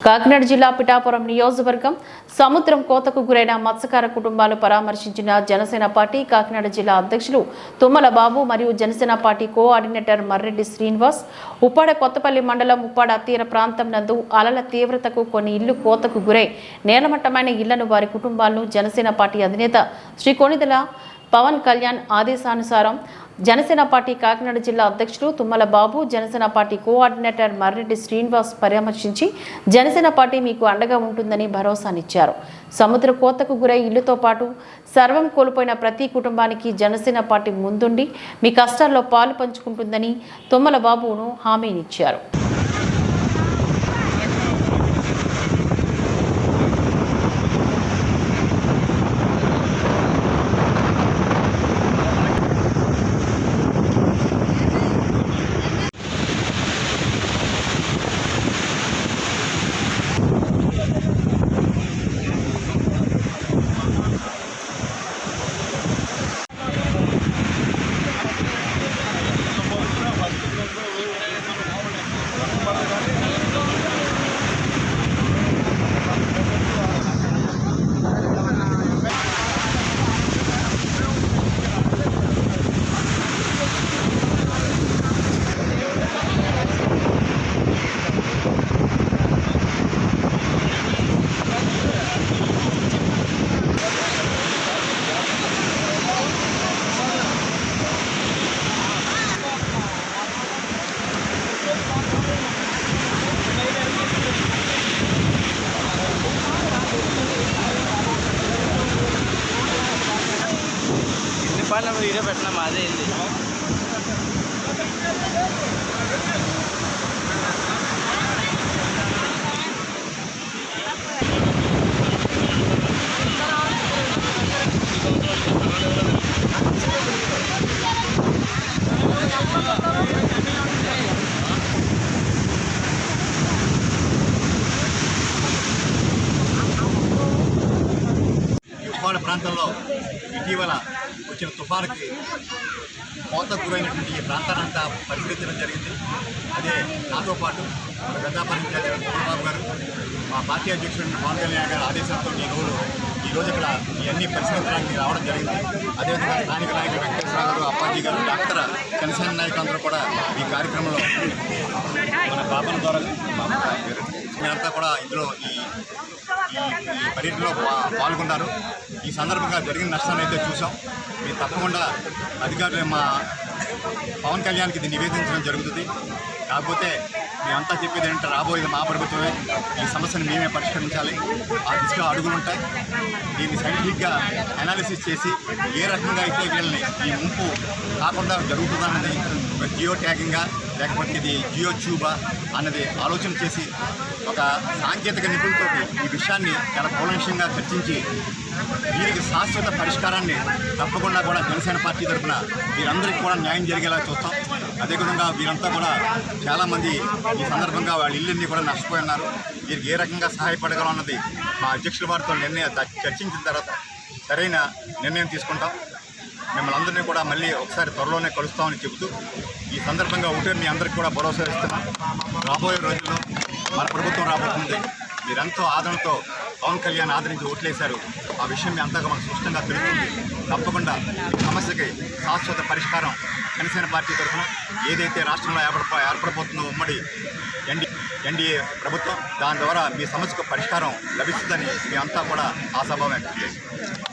కాకినాడ జిల్లా పిఠాపురం నియోజకవర్గం సముద్రం కోతకు గురైన మత్స్యకార కుటుంబాలు పరామర్శించిన జనసేన పార్టీ కాకినాడ జిల్లా అధ్యక్షులు తుమ్మల బాబు మరియు జనసేన పార్టీ కోఆర్డినేటర్ మర్రెడ్డి శ్రీనివాస్ ఉప్పాడ కొత్తపల్లి మండలం ఉప్పాడ తీర ప్రాంతం నందు అలల తీవ్రతకు కొన్ని ఇళ్ళు కోతకు గురై నేలమట్టమైన ఇళ్ళను వారి కుటుంబాలను జనసేన పార్టీ అధినేత శ్రీ కొణిదెల పవన్ కళ్యాణ్ ఆదేశానుసారం జనసేన పార్టీ కాకినాడ జిల్లా అధ్యక్షుడు తుమ్మల బాబు జనసేన పార్టీ కోఆర్డినేటర్ మర్రెడ్డి శ్రీనివాస్ పరామర్శించి జనసేన పార్టీ మీకు అండగా ఉంటుందని భరోసానిచ్చారు. సముద్ర కోతకు గురై ఇల్లుతో పాటు సర్వం కోల్పోయిన ప్రతి కుటుంబానికి జనసేన పార్టీ ముందుండి మీ కష్టాల్లో పాలు పంచుకుంటుందని తుమ్మల బాబును హామీనిచ్చారు. ఎన్ని పాటలు వీడియో పెట్టినా మాదే వెళ్ళి ఉప్పాడ ప్రాంతంలో ఇటీవల వచ్చిన తుఫానుకి కోత గురైనటువంటి ఈ ప్రాంతాన్నంతా పరిశీలించడం జరిగింది. అదే నాతో పాటు మన పెద్దాపురం చంద్రబాబు గారు మా పార్టీ అధ్యక్షుడు పవన్ కళ్యాణ్ గారి ఆదేశంతో ఈ రోజు ఈ రోజు ఇక్కడ ఇవన్నీ పరిశీలించడానికి రావడం జరిగింది. అదేవిధంగా స్థానిక నాయకులు వెంకటేశ్వర గారు అప్పాజీ గారు డాక్టర్ జనసేన నాయకులందరూ కూడా ఈ కార్యక్రమంలో మన బాబుల ద్వారా మీరంతా కూడా ఇందులో ఈ పర్యటనలో పాల్గొన్నారు. ఈ సందర్భంగా జరిగిన నష్టాన్ని అయితే చూసాం మీరు తప్పకుండా అధికారులు మా పవన్ కళ్యాణ్కి ఇది నివేదించడం జరుగుతుంది. కాకపోతే మేమంతా చెప్పేది ఏంటంటే రాబోయేది మా ప్రభుత్వమే. ఈ సమస్యను మేమే పరిష్కరించాలి. ఆ దిశగా అడుగులు ఉంటాయి. దీన్ని సైంటిఫిక్గా అనాలిసిస్ చేసి ఏ రకంగా అయితే వీళ్ళని ఈ ముంపు కాకుండా జరుగుతుందన్నది జియో ట్యాగింగా లేకపోతే ఇది జియో ట్యూబా అన్నది ఆలోచన చేసి ఒక సాంకేతిక నిపుణులతో ఈ విషయాన్ని చాలా కూలంకషంగా చర్చించి దీనికి శాశ్వత పరిష్కారాన్ని తప్పకుండా కూడా జనసేన పార్టీ తరఫున వీరందరికీ కూడా న్యాయం జరిగేలా చూస్తాం. అదేవిధంగా వీరంతా కూడా చాలామంది ఈ సందర్భంగా వాళ్ళ ఇల్లుని కూడా నష్టపోయి ఉన్నారు వీరికి ఏ రకంగా సహాయపడగలం అన్నది మా అధ్యక్షుల వారితో నిర్ణయం చర్చించిన తర్వాత సరైన నిర్ణయం తీసుకుంటాం. మిమ్మల్ని అందరినీ కూడా మళ్ళీ ఒకసారి త్వరలోనే కలుస్తామని చెబుతూ ఈ సందర్భంగా ఒకటే మీ అందరికీ కూడా భరోసా ఇస్తున్నాం. రాబోయే రోజుల్లో మన ప్రభుత్వం రాబోతుంది. మీరెంతో ఆదరణతో పవన్ కళ్యాణ్ ఆదరించి ఓట్లేశారు. ఆ విషయం మీ అంతగా మనకు స్పష్టంగా తెలుస్తుంది. తప్పకుండా సమస్యకి శాశ్వత పరిష్కారం జనసేన పార్టీ తరఫున ఏదైతే రాష్ట్రంలో ఏర్పడ ఏర్పడబోతుందో ఉమ్మడి ఎన్డీ ఎన్డీఏ ప్రభుత్వం దాని ద్వారా మీ సమస్యకు పరిష్కారం లభిస్తుందని మీ అంతా కూడా ఆశాభావం వ్యక్తం చేసింది